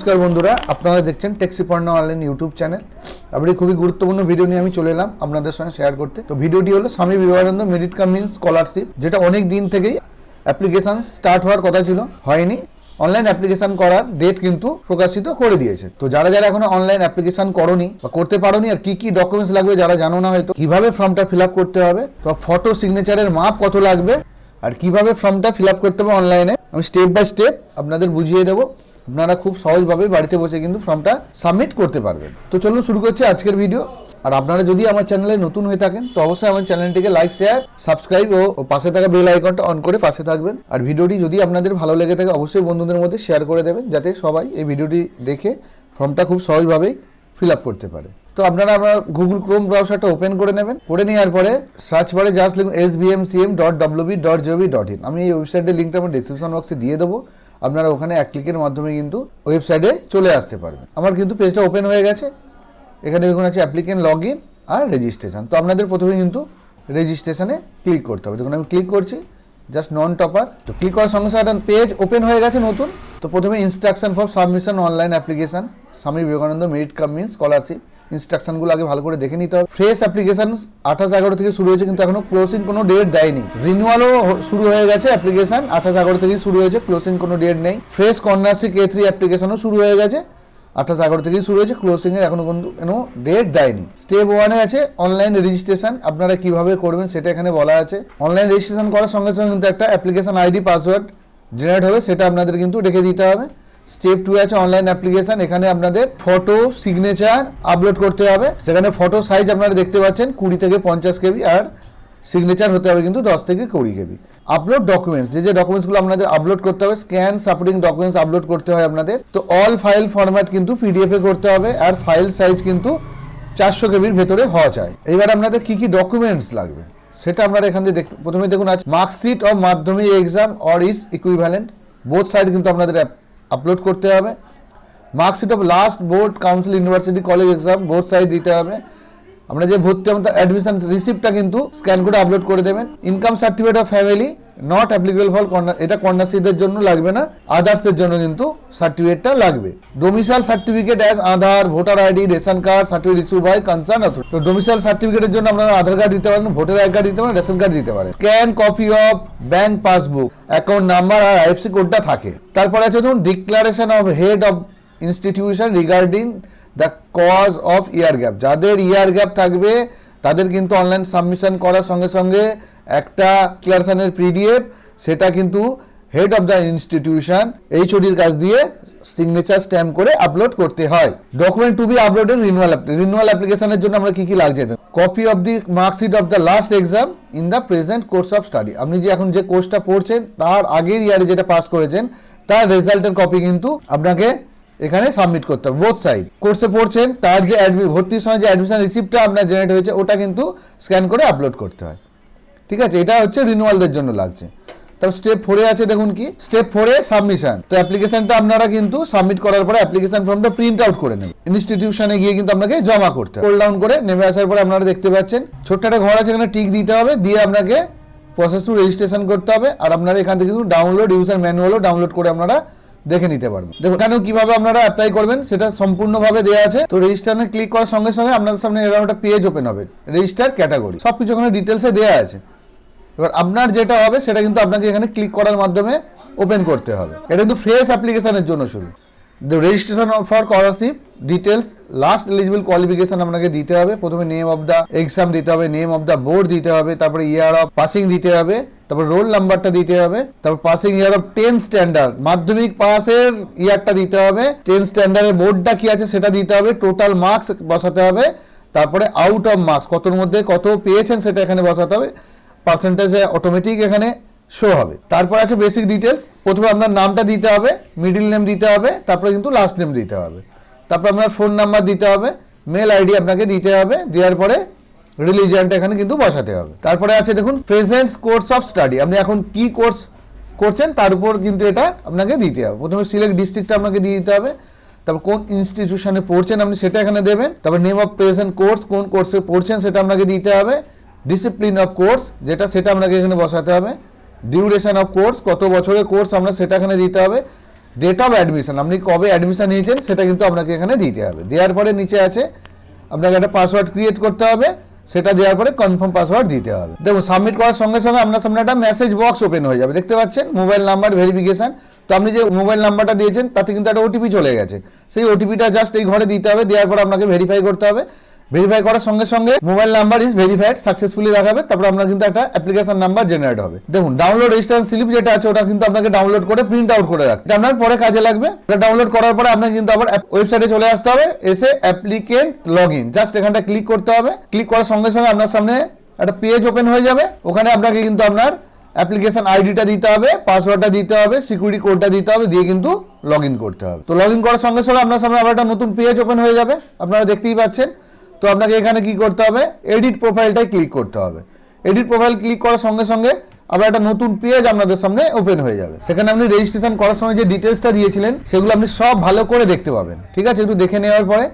নমস্কার বন্ধুরা, আপনারা দেখছেন টেক্সি পর্ণ অনলাইন ইউটিউব চ্যানেল আপনি খুবই গুরুত্বপূর্ণ ভিডিও নিয়ে আমি চলে এলাম আপনাদের সঙ্গে শেয়ার করতে। তো ভিডিওটি হলো Swami Vivekananda merit cum means scholarship যেটা অনেক দিন থেকেই অ্যাপ্লিকেশন স্টার্ট হওয়ার কথা ছিল, হয়নি। অনলাইন অ্যাপ্লিকেশন করার ডেট কিন্তু প্রকাশিত করে দিয়েছে। তো যারা যারা এখনও অনলাইন অ্যাপ্লিকেশন করনি বা করতে পারোনি, আর কি কি ডকুমেন্টস লাগবে যারা জানো না হয়তো, কীভাবে ফর্মটা ফিল আপ করতে হবে তো ফটো সিগনেচারের মাপ কত লাগবে, আর কীভাবে ফর্মটা ফিল আপ করতে হবে অনলাইনে আমি স্টেপ বাই স্টেপ আপনাদের বুঝিয়ে দেবো। আপনারা খুব সহজভাবে বাড়িতে বসে কিন্তু ফর্মটা সাবমিট করতে পারবেন। তো চলুন শুরু করছি আজকের ভিডিও। আর আপনারা যদি আমার চ্যানেলে নতুন হয়ে থাকেন, তো অবশ্যই আমার চ্যানেলটিকে লাইক শেয়ার সাবস্ক্রাইব ও পাশে থাকা বেল আইকনটা অন করে পাশে থাকবেন। আর ভিডিওটি যদি আপনাদের ভালো লেগে থাকে, অবশ্যই বন্ধুদের মধ্যে শেয়ার করে দেবেন, যাতে সবাই এই ভিডিওটি দেখে ফর্মটা খুব সহজভাবেই ফিল আপ করতে পারে। তো আপনারা আমার গুগল ক্রোম ব্রাউজারটা ওপেন করে নেবেন। করে নেওয়ার পরে সার্চ বারে জাস্ট লিখুন S B M C M dot W B dot G O V dot in আমি এই ওয়েবসাইটের লিঙ্কটা আমার ডিসক্রিপশন বক্সে দিয়ে দেবো। আপনারা ওখানে এক ক্লিকের মাধ্যমে কিন্তু ওয়েবসাইটে চলে আসতে পারবেন। আমার কিন্তু পেজটা ওপেন হয়ে গেছে। এখানে দেখুন আছে অ্যাপ্লিকেন্ট লগ ইন আর রেজিস্ট্রেশন তো আপনাদের প্রথমে কিন্তু রেজিস্ট্রেশনে ক্লিক করতে হবে। দেখুন আমি ক্লিক করছি জাস্ট নন টপার তো ক্লিক করার সঙ্গে সঙ্গে পেজ ওপেন হয়ে গেছে নতুন। তো প্রথমে instruction for submission online application Swami Vivekananda merit cum scholarship ইনস্ট্রাকশনগুলো আগে ভালো করে দেখে নিতে হবে। ফ্রেশ অ্যাপ্লিকেশন আঠাশ এগারো থেকে শুরু হয়েছে, কিন্তু এখনও ক্লোজিং কোনো ডেট দেয়নি। রিনিউয়ালও শুরু হয়ে গেছে অ্যাপ্লিকেশন আঠাশ এগারো থেকে শুরু হয়েছে ক্লোজিং কোনো ডেট নেই। ফ্রেশ কন্যাশ্রী কে থ্রি অ্যাপ্লিকেশনও শুরু হয়ে গেছে, আঠাশ এগারো থেকেই শুরু হয়েছে ক্লোজিং এর এখনও কিন্তু কোনো ডেট দেয়নি। স্টেপ ওয়ানে আছে অনলাইন রেজিস্ট্রেশন আপনারা কীভাবে করবেন সেটা এখানে বলা আছে। অনলাইন রেজিস্ট্রেশন করার সঙ্গে সঙ্গে কিন্তু একটা অ্যাপ্লিকেশন আইডি পাসওয়ার্ড জেনারেট হবে, সেটা আপনাদের কিন্তু রেখে দিতে হবে। স্টেপ টু আছে অনলাইন অ্যাপ্লিকেশন এখানে আপনাদের ফটো সিগনেচার আপলোড করতে হবে। সেখানে ফটো সাইজ আপনারা দেখতে পাচ্ছেন, কুড়ি থেকে পঞ্চাশ কেবি, আর সিগনেচার হতে হবে কিন্তু দশ থেকে কুড়ি কেবি। আপলোড ডকুমেন্টস যে যে ডকুমেন্টসগুলো আপনাদের আপলোড করতে হবে স্ক্যান সাপোর্টিং ডকুমেন্টস আপলোড করতে হয় আপনাদের। তো অল ফাইল ফরম্যাট কিন্তু পিডিএফ করতে হবে, আর ফাইল সাইজ কিন্তু চারশো কেবির ভেতরে হওয়া চাই এবার আপনাদের কি কি ডকুমেন্টস লাগবে? সেটা আপনারা এখান থেকে প্রথমে দেখুন আছে marksheet of Madhyamik exam or is equivalent both side কিন্তু আপনাদের আপলোড করতে হবে। Marksheet of last board council university college exam board side দিতে হবে। আমরা যে ভর্তি হবেন তার অ্যাডমিশন রিসিপ্টটা কিন্তু স্ক্যান করে আপলোড করে দেবেন। Income certificate of family not applicable for এটা কন্যাশ্রীদের জন্য লাগবে না আদার্সের জন্য কিন্তু সার্টিফিকেটটা লাগবে। Domicile certificate as Aadhaar voter ID ration card certificate issue by concern authority তো ডোমিসাইল সার্টিফিকেটের জন্য আপনারা আধার কার্ড দিতে পারেন ভোটার আই কার্ড দিতে পারেন রেশন কার্ড দিতে পারেন। Scan copy of bank passbook account number R IFSC কোডটা থাকে। তারপরে আছে ধরুন declaration of head of institution regarding the cause of year gap যাদের ইয়ার গ্যাপ থাকবে, তাদের কিন্তু অনলাইন সাবমিশন করার সঙ্গে সঙ্গে একটা ক্লারেশনের পিডিএফ সেটা কিন্তু হেড অফ দ্য ইনস্টিটিউশন এইচওডির কাছ দিয়ে সিগনেচার স্ট্যাম্প করে আপলোড করতে হয়। Document to be uploaded renewal renewal অ্যাপ্লিকেশনের জন্য আমরা কি কি লাগছে? Copy of the marksheet of the last exam in the present course of study আপনি যে এখন যে কোর্সটা পড়ছেন, তার আগের ইয়ারে যেটা পাস করেছেন, তার রেজাল্টের কপি কিন্তু আপনাকে এখানে সাবমিট করতে হবে বোথ সাইড কোর্সে পড়ছেন, তার যে ভর্তির সময় যে অ্যাডমিশন রিসিপ্টটা আপনার জেনারেট হয়েছে, ওটা কিন্তু স্ক্যান করে আপলোড করতে হয়। ঠিক আছে? এটা হচ্ছে রিনুয়ালদের জন্য লাগছে। তারপর স্টেপ ফোরে আছে, দেখুন কি? স্টেপ ফোরে সাবমিশন তো অ্যাপ্লিকেশনটা আপনারা কিন্তু সাবমিট করার পরে অ্যাপ্লিকেশন ফর্মটা প্রিন্ট আউট করে নেবেন। ইনস্টিটিউশনে গিয়ে কিন্তু আপনাকে জমা করতে হবে। ডাউন করে নেমে আসার পরে আপনারা দেখতে পাচ্ছেন, ছোট্ট একটা ঘর আছে, এখানে টিক দিতে হবে, দিয়ে আপনাকে প্রসেস টু রেজিস্ট্রেশন করতে হবে। আর আপনারা এখান থেকে কিন্তু ডাউনলোড ইউজার ম্যানুয়ালও ডাউনলোড করে আপনারা দেখে নিতে পারবেন। দেখুন কেন কীভাবে আপনারা অ্যাপ্লাই করবেন, সেটা সম্পূর্ণভাবে দেওয়া আছে। তো রেজিস্টারে ক্লিক করার সঙ্গে সঙ্গে আপনাদের সামনে এরকম একটা পেজ ওপেন হবে। রেজিস্টার ক্যাটাগরি সব কিছু ওখানে ডিটেলসে দেওয়া আছে। এবার আপনার যেটা হবে, সেটা কিন্তু আপনাকে এখানে ক্লিক করার মাধ্যমে ওপেন করতে হবে। এটা কিন্তু ফ্রেশ অ্যাপ্লিকেশনের জন্য শুরু। Registration for scholarship details last eligible qualification আপনাকে দিতে হবে। প্রথমে নেম অফ দ্য এক্সাম দিতে হবে নেম অফ দ্য বোর্ড দিতে হবে, তারপরে ইয়ার অফ পাসিং দিতে হবে, তারপর রোল নাম্বারটা দিতে হবে, তারপর passing year of ten standard Madhyamik পাসের ইয়ারটা দিতে হবে টেন স্ট্যান্ডার্ডের বোর্ডটা কি আছে সেটা দিতে হবে টোটাল মার্কস বসাতে হবে, তারপরে আউট অফ মার্কস কতর মধ্যে কত পেয়েছেন সেটা এখানে বসাতে হবে পার্সেন্টেজ অটোমেটিক এখানে শো হবে। তারপর আছে বেসিক ডিটেলস প্রথমে আপনার নামটা দিতে হবে মিডিল নেম দিতে হবে, তারপরে কিন্তু লাস্ট নেম দিতে হবে। তারপর আপনার ফোন নাম্বার দিতে হবে মেল আইডি আপনাকে দিতে হবে, দেওয়ার পরে রিলিজিয়ানটা এখানে কিন্তু বসাতে হবে। তারপরে আছে দেখুন প্রেজেন্ট কোর্স অফ স্টাডি আপনি এখন কি কোর্স করছেন, তার উপর কিন্তু এটা আপনাকে দিতে হবে। প্রথমে সিলেক্ট ডিস্ট্রিক্টটা আপনাকে দিয়ে দিতে হবে, তারপর কোন ইনস্টিটিউশনে পড়ছেন আপনি সেটা এখানে দেবেন, তারপর নেম অফ প্রেজেন্ট কোর্স কোন কোর্সে পড়ছেন সেটা আপনাকে দিতে হবে ডিসিপ্লিন অফ কোর্স যেটা সেটা আপনাকে এখানে বসাতে হবে ডিউরেশন অফ কোর্স কত বছরের কোর্স আমরা সেটা এখানে দিতে হবে ডেট অফ অ্যাডমিশন আপনি কবে অ্যাডমিশন নিয়েছেন সেটা কিন্তু আপনাকে এখানে দিতে হবে। দেওয়ার পরে নিচে আছে, আপনাকে একটা পাসওয়ার্ড ক্রিয়েট করতে হবে, সেটা দেওয়ার পরে কনফার্ম পাসওয়ার্ড দিতে হবে। দেখুন সাবমিট করার সঙ্গে সঙ্গে আপনার সামনে একটা মেসেজ বক্স ওপেন হয়ে যাবে। দেখতে পাচ্ছেন মোবাইল নাম্বার ভেরিফিকেশন তো আপনি যে মোবাইল নাম্বারটা দিয়েছেন, তাতে কিন্তু একটা ওটিপি চলে গেছে। সেই ওটিপিটা জাস্ট এই ঘরে দিতে হবে, দেওয়ার পর আপনাকে ভেরিফাই করতে হবে। ভেরিফাই করার সঙ্গে সঙ্গে mobile number is verified successfully দেখাবে তারপর আপনার কিন্তু একটা অ্যাপ্লিকেশন নাম্বার জেনারেট হবে। দেখুন ডাউনলোড রেজিস্ট্রেশন স্লিপ যেটা আছে, ওটা কিন্তু আপনাকে ডাউনলোড করে প্রিন্ট আউট করে রাখতে আপনার পরে কাজে লাগবে। এটা ডাউনলোড করার পরে আপনাকে কিন্তু আবার ওয়েবসাইটে চলে আসতে হবে, এসে অ্যাপ্লিকেন্ট লগ ইন জাস্ট এখানটা ক্লিক করতে হবে। ক্লিক করার সঙ্গে সঙ্গে আপনার সামনে একটা পেজ ওপেন হয়ে যাবে। ওখানে আপনাকে কিন্তু আপনার অ্যাপ্লিকেশন আইডিটা দিতে হবে পাসওয়ার্ডটা দিতে হবে সিকিউরিটি কোডটা দিতে হবে, দিয়ে কিন্তু লগ করতে হবে। তো লগ করার সঙ্গে সঙ্গে আপনার সামনে আবার একটা নতুন পেজ ওপেন হয়ে যাবে। আপনারা দেখতেই পাচ্ছেন। তো আপনাকে এখানে কি করতে হবে? এডিট প্রোফাইলটাই ক্লিক করতে হবে। এডিট প্রোফাইল ক্লিক করার সঙ্গে সঙ্গে আবার একটা নতুন পেজ আপনাদের সামনে ওপেন হয়ে যাবে। সেখানে আপনি রেজিস্ট্রেশন করার সময় যে ডিটেলসটা দিয়েছিলেন, সেগুলো আপনি সব ভালো করে দেখতে পাবেন। ঠিক আছে? একটু দেখে নেওয়ার পরে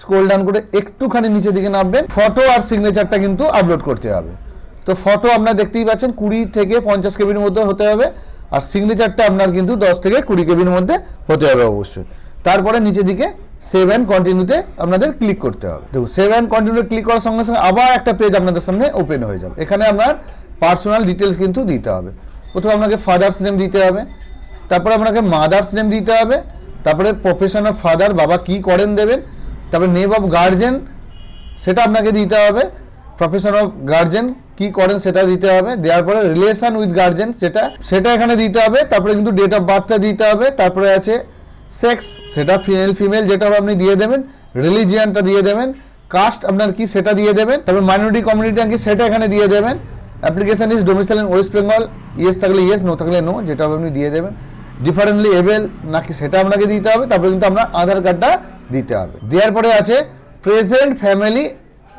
স্ক্রোল ডাউন করে একটুখানি নিচে দিকে নামবেন। ফটো আর সিগনেচারটা কিন্তু আপলোড করতে হবে। তো ফটো আপনারা দেখতেই পাচ্ছেন, কুড়ি থেকে পঞ্চাশ কেবির মধ্যে হতে হবে। আর সিগনেচারটা আপনার কিন্তু দশ থেকে কুড়ি কেবির মধ্যে হতে হবে অবশ্যই। তারপরে নিচে দিকে সেভ অ্যান্ড কন্টিনিউতে আপনাদের ক্লিক করতে হবে। দেখুন সেভ অ্যান্ড কন্টিনিউ ক্লিক করার সঙ্গে সঙ্গে আবার একটা পেজ আপনাদের সামনে ওপেন হয়ে যাবে। এখানে আপনার পার্সোনাল ডিটেলস কিন্তু দিতে হবে। প্রথমে আপনাকে ফাদার্স নেম দিতে হবে, তারপরে আপনাকে মাদার্স নেম দিতে হবে, তারপরে প্রফেশন অফ ফাদার বাবা কি করেন দেবেন, তারপরে নেম অফ গার্জেন সেটা আপনাকে দিতে হবে প্রফেশন অফ গার্জেন কি করেন সেটা দিতে হবে, দেওয়ার পরে রিলেশন উইথ গার্জেন সেটা সেটা এখানে দিতে হবে, তারপরে কিন্তু ডেট অফ বার্থটা দিতে হবে, তারপরে আছে সেক্স সেটা ফিমেল ফিমেল যেটা আপনি দিয়ে দেবেন রিলিজিয়ানটা দিয়ে দেবেন কাস্ট আপনার কি সেটা দিয়ে দেবেন, তারপর মাইনরিটি কমিউনিটি কি সেটা এখানে দিয়ে দেবেন application is domicile in West Bengal yes থাকলে ইয়েস নো থাকলে নো যেটা আপনি দিয়ে দেবেন ডিফারেন্টলি এবেল নাকি সেটা আপনাকে দিতে হবে, তারপরে কিন্তু আপনার আধার কার্ডটা দিতে হবে। দেওয়ার পরে আছে present family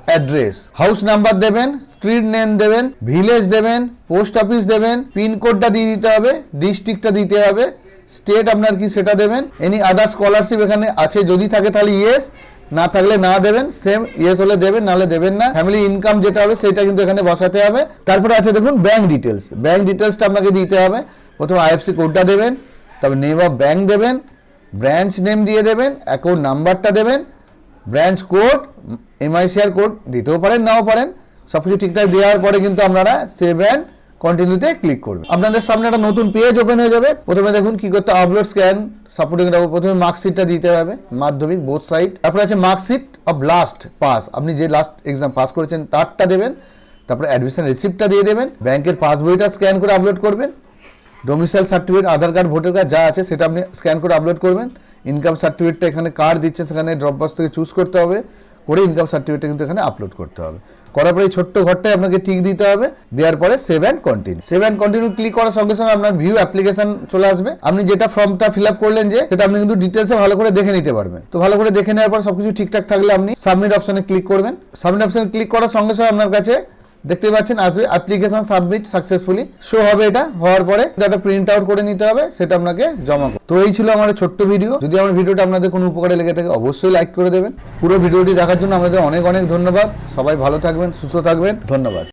address house number দেবেন স্ট্রিট নেম দেবেন ভিলেজ দেবেন পোস্ট অফিস দেবেন পিনকোডটা দিয়ে দিতে হবে ডিস্ট্রিক্টটা দিতে হবে স্টেট আপনার কি সেটা দেবেন? এনি আদার স্কলারশিপ এখানে আছে, যদি থাকে তাহলে ইয়েস না থাকলে না দেবেন সেম ইয়েস হলে দেবেন, নাহলে দেবেন না। ফ্যামিলি ইনকাম যেটা হবে সেটা কিন্তু এখানে বসাতে হবে। তারপরে আছে দেখুন ব্যাংক ডিটেলস ব্যাংক ডিটেলসটা আপনাকে দিতে হবে। প্রথমে আইএফসি কোডটা দেবেন, তারপর নেম অফ ব্যাংক দেবেন ব্রাঞ্চ নেম দিয়ে দেবেন অ্যাকাউন্ট নাম্বারটা দেবেন ব্রাঞ্চ কোড এমআইসিআর কোড দিতেও পারেন, নাও পারেন। সব কিছু ঠিকঠাক দেওয়ার পরে কিন্তু আপনারা সেভ অ্যান্ড কন্টিনিউতে ক্লিক করবেন আপনাদের সামনে একটা নতুন পেজ ওপেন হয়ে যাবে। প্রথমে দেখুন কি করতে আপলোড স্ক্যান সাপোর্টিং প্রথমে মার্কশিটটা দিতে হবে, মাধ্যমিক বোথ সাইড তারপরে আছে মার্কশিট অফ লাস্ট পাস আপনি যে লাস্ট এক্সাম পাস করেছেন, তারটা দেবেন। তারপরে অ্যাডমিশন রিসিপ্টটা দিয়ে দেবেন। ব্যাংকের পাসবইটা স্ক্যান করে আপলোড করবেন। Domicile certificate Aadhaar card voter card যা আছে, সেটা আপনি স্ক্যান করে আপলোড করবেন। ইনকাম সার্টিফিকেটটা এখানে কার্ড দিচ্ছেন, সেখানে ড্রপ বক্স থেকে চুজ করতে হবে। করে ইনকাম সার্টিফিকেট কিন্তু এখানে আপলোড করতে হবে। করার পরে ছোট্ট ঘরটায় আপনাকে ঠিক দিতে হবে। দেওয়ার পরে save and continue save and continue click করার সঙ্গে সঙ্গে আপনার ভিউ অ্যাপ্লিকেশন চলে আসবে। আপনি যেটা ফর্মটা ফিল আপ করলেন যে, সেটা আপনি কিন্তু ডিটেলসে ভালো করে দেখে নিতে পারবেন। তো ভালো করে দেখে নেওয়ার পর সবকিছু ঠিকঠাক থাকলে আপনি সাবমিট অপশনে ক্লিক করবেন। সাবমিট অপশনে ক্লিক করার সঙ্গে সঙ্গে আপনার কাছে দেখতে পাচ্ছেন, আসবে অ্যাপ্লিকেশন সাবমিট সাকসেসফুলি শো হবে এটা, হওয়ার পরে এটা প্রিন্ট আউট করে নিতে হবে, সেটা আপনাকে জমা করতে তো এই ছিল আমার ছোট্ট ভিডিও যদি আমার ভিডিওটা আপনাদের কোনো উপকারে লেগে থাকে, অবশ্যই লাইক করে দেবেন। পুরো ভিডিওটি দেখার জন্য আমাদের অনেক অনেক ধন্যবাদ। সবাই ভালো থাকবেন, সুস্থ থাকবেন। ধন্যবাদ।